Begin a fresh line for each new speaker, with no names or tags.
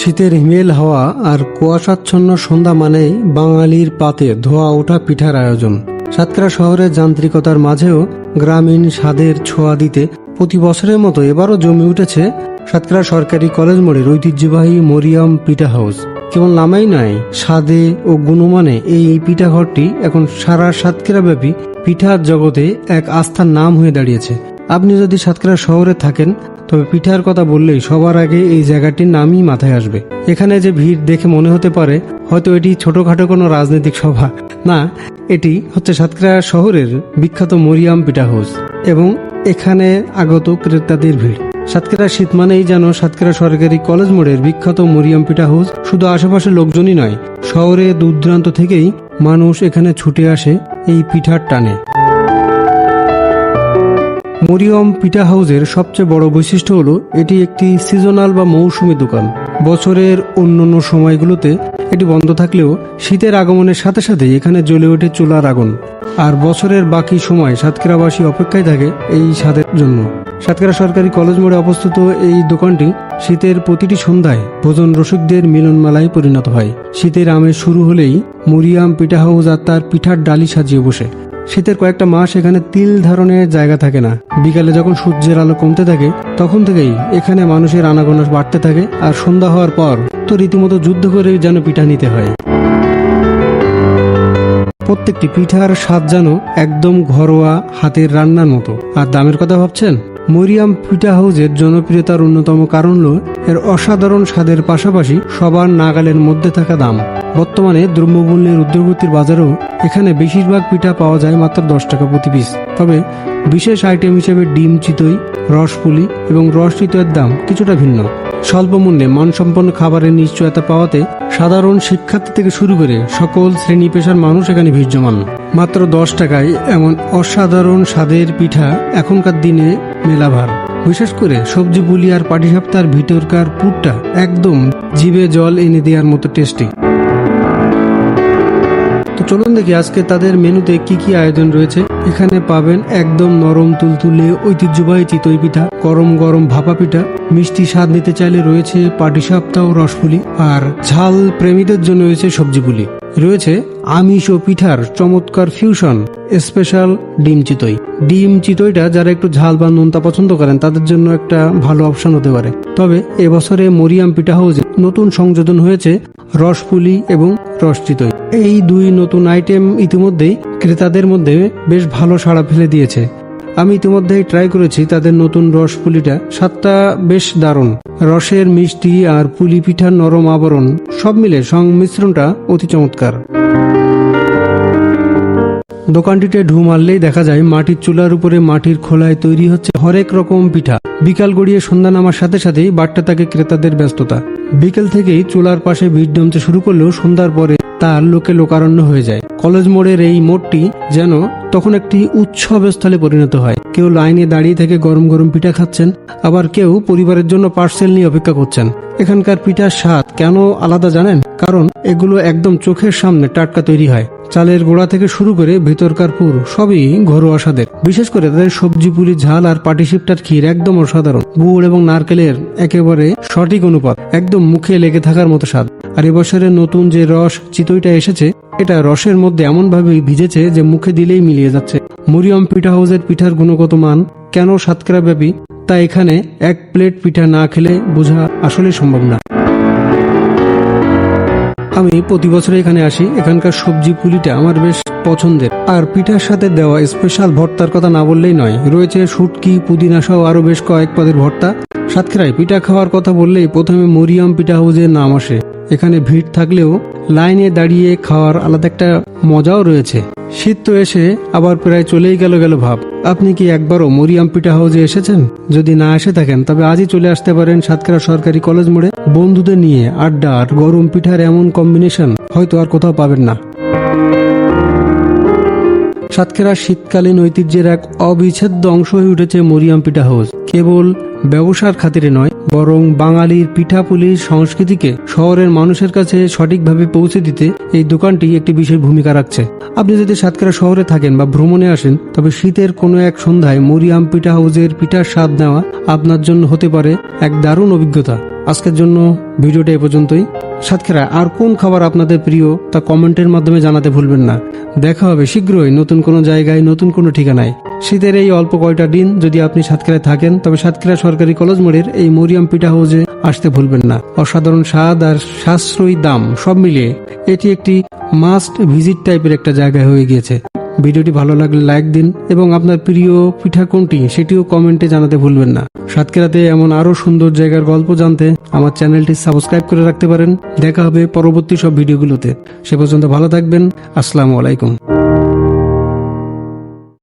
শীতের হিমেল হাওয়া আর কুয়াশাচ্ছন্ন সন্ধ্যা মানেই বাঙালির পাতে ধোয়া ওঠা পিঠার আয়োজন। সাতক্ষীরা শহরের যান্ত্রিকতার মাঝেও গ্রামীণ স্বাদের ছোঁয়া দিতে প্রতি বছরের মতো এবারও জমে উঠেছে সাতক্ষীরা সরকারি কলেজ মোড়ের ঐতিহ্যবাহী মরিয়াম পিঠা হাউস। কেবল নামেই নয় স্বাদে ও গুণমানে এই পিঠাঘরটি এখন সারা সাতক্ষীরা ব্যাপী পিঠার জগতে এক আস্থার নাম হয়ে দাঁড়িয়েছে। আপনি যদি সাতক্ষীরা শহরে থাকেন, তবে পিঠার কথা বললেই সবার আগে এই জায়গাটির নামই মাথায় আসবে। এখানে যে ভিড় দেখে মনে হতে পারে, হয়তো এটি ছোটখাটো কোনো রাজনৈতিক সভা। না, এটি হচ্ছে সাতক্ষীরা শহরের বিখ্যাত মরিয়াম পিঠা হাউস এবং এখানে আগত ক্রেতাদের ভিড়। সাতক্ষীরা শীত মানেই যেন সাতক্ষীরা সরকারি কলেজ মোড়ের বিখ্যাত মরিয়াম পিঠা হাউস। শুধু আশেপাশের লোকজনই নয়, শহরে দূর থেকেই মানুষ এখানে ছুটে আসে এই পিঠার টানে। মরিয়ম পিঠা হাউসের সবচেয়ে বড় বৈশিষ্ট্য হলো, এটি একটি সিজনাল বা মৌসুমী দোকান। বছরের অন্যান্য সময়গুলোতে এটি বন্ধ থাকলেও শীতের আগমনের সাথে সাথে এখানে জ্বলে ওঠে চুলার আগুন। আর বছরের বাকি সময় সাতক্ষীরাবাসী অপেক্ষায় থাকে এই স্বাদের জন্য। সাতক্ষীরা সরকারি কলেজ মোড়ে অবস্থিত এই দোকানটি শীতের প্রতিটি সন্ধ্যায় ভোজন রসিকদের মিলনমেলায় পরিণত হয়। শীতের আমেজ শুরু হলেই মরিয়াম পিঠা হাউস আর তার পিঠার ডালি সাজিয়ে বসে। শীতের কয়েকটা মাস এখানে তিল ধারণের জায়গা থাকে না। বিকালে যখন সূর্যের আলো কমতে থাকে, তখন থেকেই এখানে মানুষের আনাগোনা বাড়তে থাকে আর সন্ধ্যা হওয়ার পর তো রীতিমতো যুদ্ধ করে যেন পিঠা নিতে হয়। প্রত্যেকটি পিঠার স্বাদ যেন একদম ঘরোয়া হাতের রান্নার মতো। আর দামের কথা ভাবছেন? মরিয়াম পিঠা হাউসের জনপ্রিয়তার অন্যতম কারণ হল, এর অসাধারণ স্বাদের পাশাপাশি সবার নাগালের মধ্যে থাকা দাম। বর্তমানে দ্রব্যমূল্যের ঊর্ধ্বগতির বাজারেও এখানে বেশিরভাগ পিঠা পাওয়া যায় মাত্র দশ টাকা প্রতি পিস তবে বিশেষ আইটেম হিসেবে ডিম, চিতই, রসপুলি এবং রস চিতইয়ের দাম কিছুটা ভিন্ন। স্বল্প মূল্যে মানসম্পন্ন খাবারের নিশ্চয়তা পাওয়াতে সাধারণ শিক্ষার্থী থেকে শুরু করে সকল শ্রেণি পেশার মানুষ এখানে ভিড় জমান মাত্র দশ টাকায় এমন অসাধারণ স্বাদের পিঠা এখনকার দিনে মেলাভার। বিশেষ করে সবজি পুলি আর পাটিসাপ্তার ভিতরকার পুরটা একদম জিভে জল এনে দেওয়ার মতো টেস্টি চলুন দেখি আজকে তাদের মেনুতে কি কি আয়োজন রয়েছে। এখানে পাবেন একদম নরম তুলতুলে ঐতিহ্যবাহী চিতই পিঠা, গরম গরম ভাপা পিঠা, মিষ্টি স্বাদ নিতে চাইলে রয়েছে পাটিসাপ্তা ও রসপুলি, আর ঝাল প্রেমীদের জন্য রয়েছে সবজিগুলি রয়েছে আমিষ ও পিঠার চমৎকার ফিউশন স্পেশাল ডিম চিতই। ডিম চিতইটা যারা একটু ঝাল বা নোনতা পছন্দ করেন, তাদের জন্য একটা ভালো অপশন হতে পারে। তবে এবছরে মরিয়াম পিঠা হাউসে নতুন সংযোজন হয়েছে রসপুলি এবং রস চিতই। এই দুই নতুন আইটেম ইতিমধ্যেই ক্রেতাদের মধ্যে বেশ ভালো সাড়া ফেলে দিয়েছে। আমি ইতিমধ্যেই ট্রাই করেছি তাদের নতুন রস পুলিটা। স্বাদটা বেশ দারুণ। রসের মিষ্টি আর পুলি পিঠার নরম আবরণ, সব মিলে সংমিশ্রণটা অতি চমৎকার। দোকানটিতে ঢু মারলেই দেখা যায় মাটির চুলার উপরে মাটির খোলায় তৈরি হচ্ছে হরেক রকম পিঠা। বিকাল গড়িয়ে সন্ধ্যা নামার সাথে সাথেই বাড়তে থাকে ক্রেতাদের ব্যস্ততা। বিকেল থেকেই চুলার পাশে ভিড় জমতে শুরু করলেও সন্ধ্যার পরে তার লোকে লোকারণ্য হয়ে যায়। কলেজ মোড়ের এই মোড়টি যেন তখন একটি উৎসবের স্থলে পরিণত হয়। কেউ লাইনে দাঁড়িয়ে থেকে গরম গরম পিঠা খাচ্ছেন, আবার কেউ পরিবারের জন্য পার্সেল নিয়ে অপেক্ষা করছেন। এখানকার পিঠার স্বাদ কেন আলাদা জানেন? কারণ এগুলো একদম চোখের সামনে টাটকা তৈরি হয়। চালের গোড়া থেকে শুরু করে ভেতরকার পুর, সবই ঘরোয়া স্বাদের। বিশেষ করে তাদের সবজি, পুলি, ঝাল আর পাটিসিপটার ক্ষীর একদম অসাধারণ। গুড় এবং নারকেলের একেবারে সঠিক অনুপাত, একদম মুখে লেগে থাকার মতো স্বাদ। আর এবছরের নতুন যে রস চিতইটা এসেছে, এটা রসের মধ্যে এমন ভাবে ভিজেছে যে মুখে দিলেই মিলিয়ে যাচ্ছে। মরিয়ম পিঠা হাউসের পিঠার গুণগত মান কেন সাতক্ষীরা ব্যাপী তা এখানে এক প্লেট পিঠা না খেলে বোঝা আসলে সম্ভব না। আমি প্রতি বছর এখানে আসি, এখানকার সবজি পুলিটা আমার বেশ পছন্দের। আর পিঠার সাথে দেওয়া স্পেশাল ভর্তার কথা না বললেই নয়, রয়েছে শুটকি, পুদিনা সহ আরও বেশ কয়েক পদের ভর্তা। সাতক্ষীরায় পিঠা খাওয়ার কথা বললেই প্রথমে মরিয়াম পিঠা হাউসের নাম আসে। এখানে ভিড় থাকলেও লাইনে দাঁড়িয়ে খাওয়ার আলাদা একটা মজাও রয়েছে। শীত তো এসে আবার প্রায় চলেই গেল গেল ভাব। আপনি কি একবারও মরিয়াম পিঠা হাউসে এসেছেন? যদি না এসে থাকেন, তবে আজই চলে আসতে পারেন সাতক্ষীরা সরকারি কলেজ মোড়ে। বন্ধুদের নিয়ে আড্ডা আর গরম পিঠার এমন কম্বিনেশন হয়তো আর কোথাও পাবেন না। সাতক্ষীরা শীতকালীন ঐতিহ্যের এক অবিচ্ছেদ্য অংশ হয়ে উঠেছে মরিয়াম পিঠা হাউস কেবল ব্যবসার খাতিরে নয়, বরং বাঙালির পিঠাপুলির সংস্কৃতিকে শহরের মানুষের কাছে সঠিকভাবে পৌঁছে দিতে এই দোকানটি একটি বিশেষ ভূমিকা রাখছে। আপনি যদি সাতক্ষীরা শহরে থাকেন বা ভ্রমণে আসেন, তবে শীতের কোনো এক সন্ধ্যায় মরিয়াম পিঠা হাউজের পিঠার স্বাদ নেওয়া আপনার জন্য হতে পারে এক দারুণ অভিজ্ঞতা। আজকের জন্য ভিডিওটা এ পর্যন্তই। সাতক্ষীরা, আর কোন খাবার আপনাদের প্রিয় তা কমেন্টের মাধ্যমে জানাতে ভুলবেন না। দেখা হবে শীঘ্রই নতুন কোনো জায়গায়, নতুন কোনো ঠিকানায়। শীতের এই অল্প কয়টা দিন যদি আপনি সাতক্ষীরায় থাকেন, তবে সাতক্ষীরা সরকারি কলেজ মোড়ের এই মরিয়াম পিঠা হাউসে আসতে ভুলবেন না। অসাধারণ স্বাদ আর সাশ্রয়ী দাম সব মিলিয়ে এটি একটি মাস্ট ভিজিট টাইপের একটা জায়গা হয়ে গিয়েছে। ভিডিওটি ভালো লাগলে লাইক দিন এবং আপনার প্রিয় পিঠা কোনটি সেটিও কমেন্টে জানাতে ভুলবেন না। সাতক্ষীরাতে এমন আরও সুন্দর জায়গার গল্প জানতে আমার চ্যানেলটি সাবস্ক্রাইব করে রাখতে পারেন। দেখা হবে পরবর্তী সব ভিডিওগুলোতে। সে পর্যন্ত ভালো থাকবেন। আসসালামু আলাইকুম।